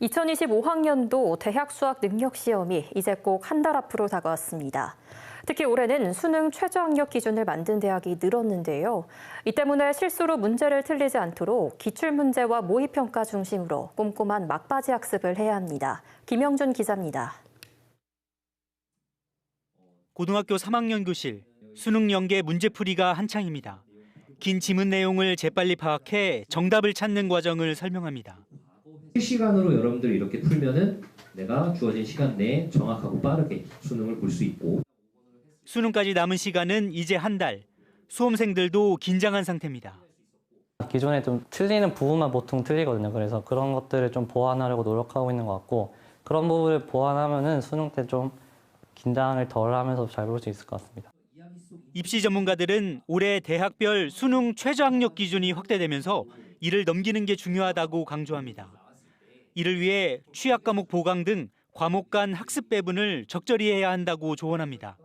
2025학년도 대학 수학 능력 시험이 이제 꼭 한 달 앞으로 다가왔습니다. 특히 올해는 수능 최저 학력 기준을 만든 대학이 늘었는데요. 이 때문에 실수로 문제를 틀리지 않도록 기출 문제와 모의 평가 중심으로 꼼꼼한 막바지 학습을 해야 합니다. 김영준 기자입니다. 고등학교 3학년 교실 수능 연계 문제풀이가 한창입니다. 긴 지문 내용을 재빨리 파악해 정답을 찾는 과정을 설명합니다. 실시간으로 여러분들 이렇게 풀면은 내가 주어진 시간 내에 정확하고 빠르게 수능을 볼 수 있고 수능까지 남은 시간은 이제 한 달. 수험생들도 긴장한 상태입니다. 기존에 좀 틀리는 부분만 보통 틀리거든요. 그래서 그런 것들을 좀 보완하려고 노력하고 있는 것 같고 그런 부분을 보완하면은 수능 때 좀 긴장을 덜 하면서 잘 볼 수 있을 것 같습니다. 입시 전문가들은 올해 대학별 수능 최저 학력 기준이 확대되면서 이를 넘기는 게 중요하다고 강조합니다. 이를 위해 취약 과목 보강 등 과목 간 학습 배분을 적절히 해야 한다고 조언합니다.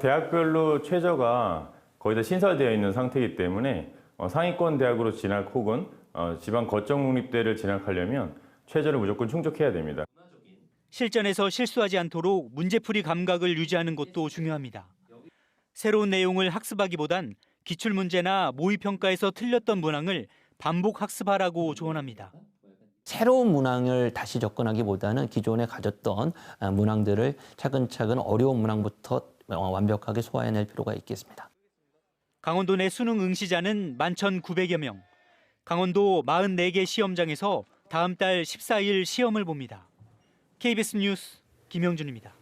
대학별로 최저가 거의 다 신설되어 있는 상태이기 때문에 어, 상위권 대학으로 진학 혹은 어, 지방 거점 국립대를 진학하려면 최저를 무조건 충족해야 됩니다. 실전에서 실수하지 않도록 문제풀이 감각을 유지하는 것도 중요합니다. 새로운 내용을 학습하기보단 기출 문제나 모의 평가에서 틀렸던 문항을 반복 학습하라고 조언합니다. 새로운 문항을 다시 접근하기보다는 기존에 가졌던 아, 문항들을 차근차근 어려운 문항부터 어, 완벽하게 소화해낼 필요가 있겠습니다. 강원도 내 수능 응시자는 11,900여 명. 강원도 44개 시험장에서 다음 달 14일 시험을 봅니다. KBS 뉴스 김영준입니다.